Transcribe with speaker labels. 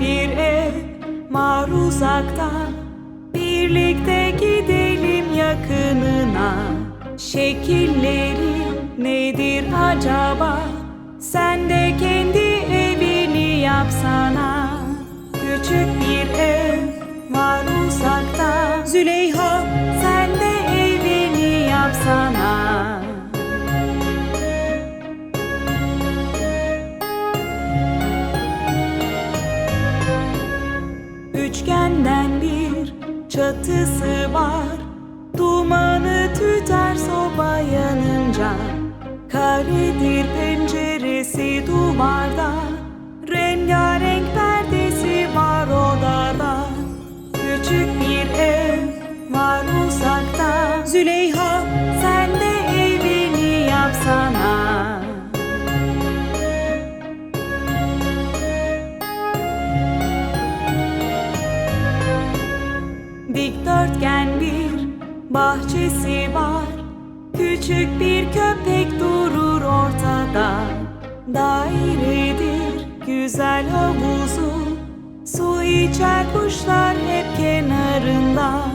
Speaker 1: bir ev var uzaktan. Birlikte gidelim yakınına. Şekilleri nedir acaba? Sen de kendi evini yapsan. Üçgenden bir çatısı var. Dumanı tüter soba yanınca. Karedir Dikdörtgen bir bahçesi var. Küçük bir köpek durur ortada. Dairedir güzel havuzu. Su içer kuşlar hep kenarında